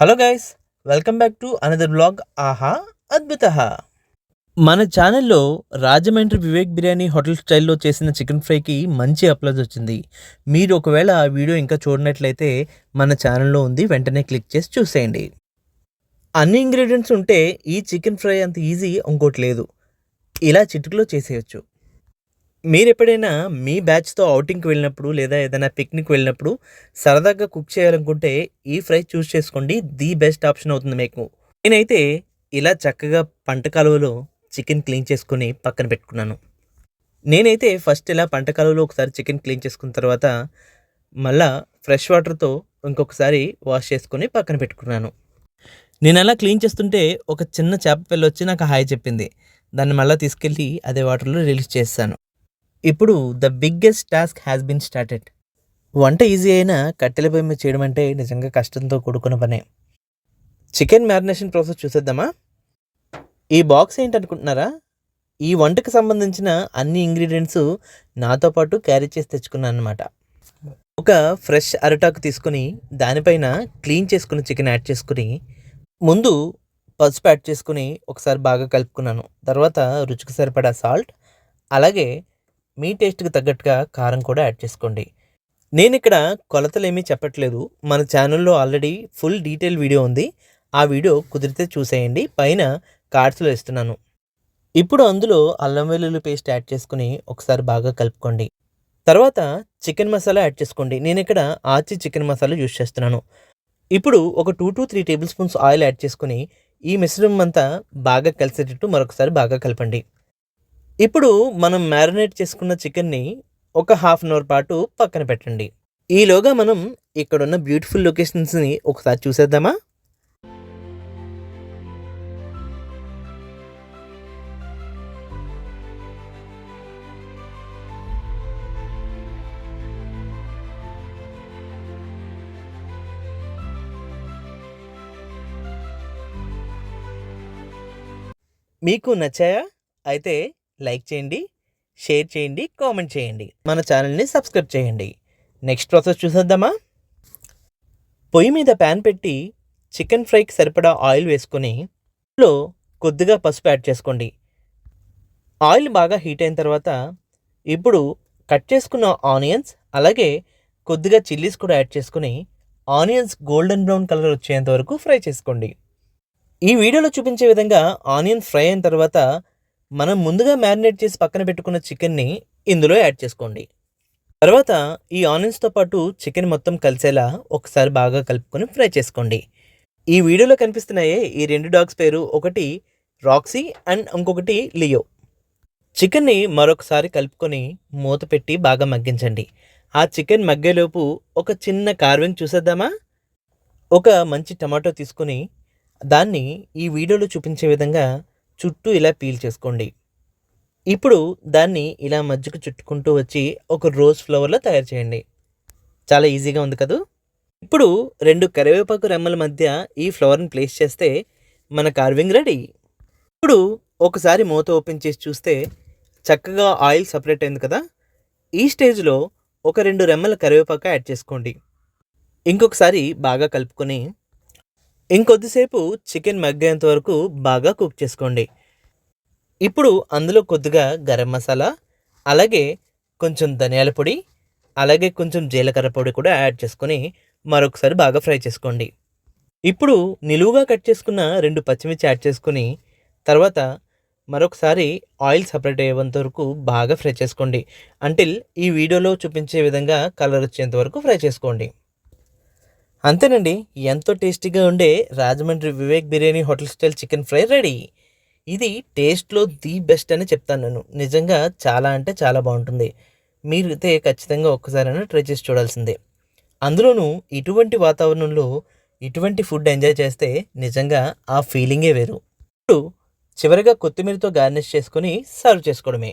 Hello guys welcome back to another blog. ఆహా అద్భుత మన ఛానల్లో రాజమండ్రి వివేక్ బిర్యానీ హోటల్ స్టైల్లో చేసిన చికెన్ ఫ్రైకి మంచి అప్లాజ్ వచ్చింది. మీరు ఒకవేళ ఆ వీడియో ఇంకా చూడనట్లయితే మన ఛానల్లో ఉంది వెంటనే క్లిక్ చేసి చూసేయండి. అన్ని ఇంగ్రీడియంట్స్ ఉంటే ఈ చికెన్ ఫ్రై అంత ఈజీ ఇంకోటి లేదు. ఇలా చిటికలో చేసేయచ్చు. మీరు ఎప్పుడైనా మీ బ్యాచ్తో అవుటింగ్కి వెళ్ళినప్పుడు లేదా ఏదైనా పిక్నిక్ వెళ్ళినప్పుడు సరదాగా కుక్ చేయాలనుకుంటే ఈ ఫ్రై చూస్ చేసుకోండి. ది బెస్ట్ ఆప్షన్ అవుతుంది మీకు. నేనైతే ఇలా చక్కగా పంట కాలువలో చికెన్ క్లీన్ చేసుకొని పక్కన పెట్టుకున్నాను. నేనైతే ఫస్ట్ ఇలా పంట కాలువలో ఒకసారి చికెన్ క్లీన్ చేసుకున్న తర్వాత మళ్ళా ఫ్రెష్ వాటర్తో ఇంకొకసారి వాష్ చేసుకొని పక్కన పెట్టుకున్నాను. నేను అలా క్లీన్ చేస్తుంటే ఒక చిన్న చేప పిల్ల వచ్చి నాకు హాయ్ చెప్పింది. దాన్ని మళ్ళీ తీసుకెళ్ళి అదే వాటర్లో రిలీజ్ చేస్తాను. ఇప్పుడు the biggest task has been started వంట ఈజీ అయినా కట్టెల పొయ్యి మీద చేయడం అంటే నిజంగా కష్టంతో కూడుకున్న పనే. చికెన్ మ్యారినేషన్ ప్రాసెస్ చూసేద్దామా? ఈ బాక్స్ ఏంటనుకుంటున్నారా? ఈ వంటకు సంబంధించిన అన్ని ఇంగ్రీడియంట్స్ నాతో పాటు క్యారీ చేసి తెచ్చుకున్నాను అనమాట ఒక ఫ్రెష్ అరటాకు తీసుకొని దానిపైన క్లీన్ చేసుకున్న చికెన్ యాడ్ చేసుకుని ముందు పసుపు యాడ్ చేసుకుని ఒకసారి బాగా కలుపుకున్నాను. తర్వాత రుచికి సరిపడా సాల్ట్ అలాగే మీ టేస్ట్కి తగ్గట్టుగా కారం కూడా యాడ్ చేసుకోండి. నేను ఇక్కడ కొలతలు ఏమీ చెప్పట్లేదు. మన ఛానల్లో ఆల్రెడీ ఫుల్ డీటెయిల్ వీడియో ఉంది. ఆ వీడియో కుదిరితే చూసేయండి. పైన కార్డ్స్లో ఇస్తున్నాను. ఇప్పుడు అందులో అల్లం వెల్లుల్లి పేస్ట్ యాడ్ చేసుకుని ఒకసారి బాగా కలుపుకోండి. తర్వాత చికెన్ మసాలా యాడ్ చేసుకోండి. నేను ఇక్కడ ఆచి చికెన్ మసాలా యూస్ చేస్తున్నాను. ఇప్పుడు ఒక two to three tablespoons oil add చేసుకుని ఈ మిశ్రమం అంతా బాగా కలిసేటట్టు మరొకసారి బాగా కలపండి. ఇప్పుడు మనం మ్యారినేట్ చేసుకున్న చికెన్ని ఒక హాఫ్ అన్ అవర్ పాటు పక్కన పెట్టండి. ఈలోగా మనం ఇక్కడున్న బ్యూటిఫుల్ లొకేషన్స్ని ఒకసారి చూసేద్దామా? మీకు నచ్చాయా? అయితే లైక్ చేయండి షేర్ చేయండి కామెంట్ చేయండి. మన ఛానల్ని సబ్స్క్రైబ్ చేయండి. నెక్స్ట్ ప్రాసెస్ చూసేద్దామా? పొయ్యి మీద ప్యాన్ పెట్టి చికెన్ ఫ్రైకి సరిపడా ఆయిల్ వేసుకొని లో కొద్దిగా పసుపు యాడ్ చేసుకోండి. ఆయిల్ బాగా హీట్ అయిన తర్వాత ఇప్పుడు కట్ చేసుకున్న ఆనియన్స్ అలాగే కొద్దిగా చిల్లీస్ కూడా యాడ్ చేసుకుని ఆనియన్స్ గోల్డెన్ బ్రౌన్ కలర్ వచ్చేంత వరకు ఫ్రై చేసుకోండి. ఈ వీడియోలో చూపించే విధంగా ఆనియన్ ఫ్రై అయిన తర్వాత మనం ముందుగా మ్యారినేట్ చేసి పక్కన పెట్టుకున్న చికెన్ని ఇందులో యాడ్ చేసుకోండి. తర్వాత ఈ ఆనియన్స్తో పాటు చికెన్ మొత్తం కలిసేలా ఒకసారి బాగా కలుపుకొని ఫ్రై చేసుకోండి. ఈ వీడియోలో కనిపిస్తున్నాయే ఈ రెండు డాగ్స్ పేరు ఒకటి రాక్సీ అండ్ ఇంకొకటి లియో. చికెన్ని మరొకసారి కలుపుకొని మూత పెట్టి బాగా మగ్గించండి. ఆ చికెన్ మగ్గేలోపు ఒక చిన్న కార్వింగ్ చూసేద్దామా? ఒక మంచి టమాటో తీసుకొని దాన్ని ఈ వీడియోలో చూపించే విధంగా చుట్టూ ఇలా పీల్ చేసుకోండి. ఇప్పుడు దాన్ని ఇలా మధ్యకు చుట్టుకుంటూ వచ్చి ఒక రోజ్ ఫ్లవర్లో తయారు చేయండి. చాలా ఈజీగా ఉంది కదూ? ఇప్పుడు రెండు కరివేపాకు రెమ్మల మధ్య ఈ ఫ్లవర్ని ప్లేస్ చేస్తే మన కార్వింగ్ రెడీ. ఇప్పుడు ఒకసారి మూత ఓపెన్ చేసి చూస్తే చక్కగా ఆయిల్ సపరేట్ అయింది కదా? ఈ స్టేజ్లో ఒక రెండు రెమ్మల కరివేపాకు యాడ్ చేసుకోండి. ఇంకొకసారి బాగా కలుపుకొని ఇంకొద్దిసేపు చికెన్ మగ్గేంత వరకు బాగా కుక్ చేసుకోండి. ఇప్పుడు అందులో కొద్దిగా గరం మసాలా అలాగే కొంచెం ధనియాల పొడి అలాగే కొంచెం జీలకర్ర పొడి కూడా యాడ్ చేసుకొని మరొకసారి బాగా ఫ్రై చేసుకోండి. ఇప్పుడు నిలువుగా కట్ చేసుకున్న రెండు పచ్చిమిర్చి యాడ్ చేసుకుని తర్వాత మరొకసారి ఆయిల్ సపరేట్ అయ్యేంత వరకు బాగా ఫ్రై చేసుకోండి. అంటిల్ ఈ వీడియోలో చూపించే విధంగా కలర్ వచ్చేంత వరకు ఫ్రై చేసుకోండి. అంతేనండి ఎంతో టేస్టీగా ఉండే Rajahmundry Vivek biryani hotel style chicken fry ready. ఇది టేస్ట్లో ది బెస్ట్ అని చెప్తాను నేను. నిజంగా చాలా అంటే చాలా బాగుంటుంది. మీరు అయితే ఖచ్చితంగా ఒక్కసారైనా ట్రై చేసి చూడాల్సిందే. అందులోనూ ఇటువంటి వాతావరణంలో ఇటువంటి ఫుడ్ ఎంజాయ్ చేస్తే నిజంగా ఆ ఫీలింగే వేరు. ఇప్పుడు చివరిగా కొత్తిమీరతో గార్నిష్ చేసుకొని సర్వ్ చేసుకోవడమే.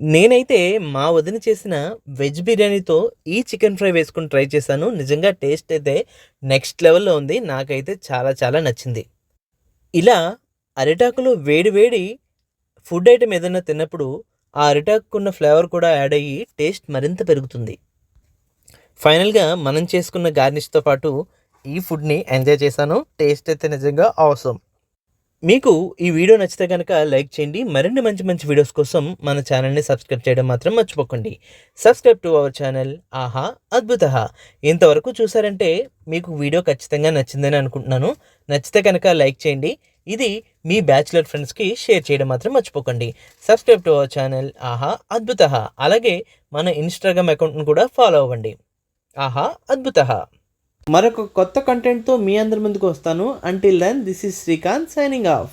నేనైతే మా వదిన చేసిన వెజ్ బిర్యానీతో ఈ చికెన్ ఫ్రై వేసుకుని ట్రై చేశాను. నిజంగా టేస్ట్ అయితే నెక్స్ట్ లెవెల్లో ఉంది. నాకైతే చాలా చాలా నచ్చింది. ఇలా అరిటాకులో వేడి వేడి ఫుడ్ ఐటెం ఏదైనా తిన్నప్పుడు ఆ అరిటాకున్న ఫ్లేవర్ కూడా యాడ్ అయ్యి టేస్ట్ మరింత పెరుగుతుంది. ఫైనల్గా మనం చేసుకున్న గార్నిష్తో పాటు ఈ ఫుడ్ని ఎంజాయ్ చేశాను. టేస్ట్ అయితే నిజంగా అవసరం. మీకు ఈ వీడియో నచ్చితే కనుక లైక్ చేయండి. మరిన్ని మంచి మంచి వీడియోస్ కోసం మన ఛానల్ని సబ్స్క్రైబ్ చేయడం మాత్రం మర్చిపోకండి. సబ్స్క్రైబ్ టు అవర్ ఛానల్ ఆహా అద్భుత ఇంతవరకు చూసారంటే మీకు వీడియో ఖచ్చితంగా నచ్చిందని అనుకుంటున్నాను. నచ్చితే కనుక లైక్ చేయండి. ఇది మీ బ్యాచులర్ ఫ్రెండ్స్కి షేర్ చేయడం మాత్రం మర్చిపోకండి. సబ్స్క్రైబ్ టు అవర్ ఛానల్ ఆహా అద్భుత అలాగే మన ఇన్స్టాగ్రామ్ అకౌంట్ను కూడా ఫాలో అవ్వండి. ఆహా అద్భుత మరొక కొత్త కంటెంట్తో మీ అందరి ముందుకు వస్తాను. Until then this is Srikanth signing off